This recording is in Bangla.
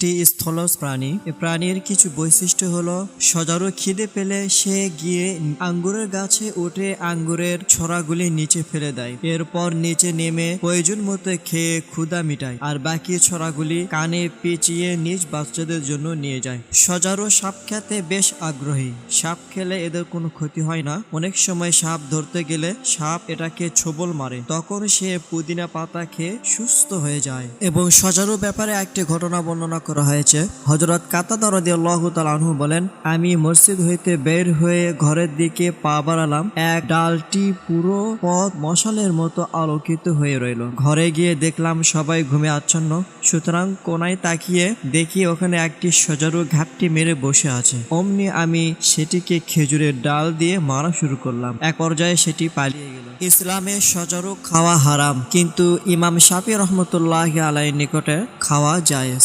একটি স্থলজ প্রাণী। প্রাণীর কিছু বৈশিষ্ট্য হলো, সজারু খিদে পেলে সে গিয়ে আঙ্গুরের গাছে উঠে আঙ্গুরের ছড়াগুলি নিচে ফেলে দেয়। এরপর নিচে নেমে প্রয়োজন মতো খেয়ে ক্ষুদা মিটায় আর বাকি ছড়াগুলি কানে পেঁচিয়ে নিজ বাচ্চাদের জন্য নিয়ে যায়। সজারু সাপ খেতে বেশ আগ্রহী। সাপ খেলে এদের কোনো ক্ষতি হয় না। অনেক সময় সাপ ধরতে গেলে সাপ এটাকে ছোবল মারে। তখন সে পুদিনা পাতা খেয়ে সুস্থ হয়ে যায়। এবং সজারু ব্যাপারে একটি ঘটনা বর্ণনা করা হয়েছে। হজরত কাতাদা রাদিয়াল্লাহু তাআলা আনহু বলেন, আমি মসজিদ হইতে বের হয়ে ঘরের দিকে পা বাড়ালাম। এক ডালটি পুরো পথ মশালের মতো আলোকিত হয়ে রইল। ঘরে গিয়ে দেখলাম সবাই ঘুমে আচ্ছন্ন। সুতরাং কোনায় তাকিয়ে দেখি ওখানে একটি সজারু ঘাপটি মেরে বসে আছে। অমনি আমি সেটিকে খেজুরের ডাল দিয়ে মারা শুরু করলাম। এক পর্যায়ে সেটি পালিয়ে গেল। ইসলামে সজারু খাওয়া হারাম, কিন্তু ইমাম শাফি রহমতুল্লাহ আলাই নিকটে খাওয়া জায়েজ।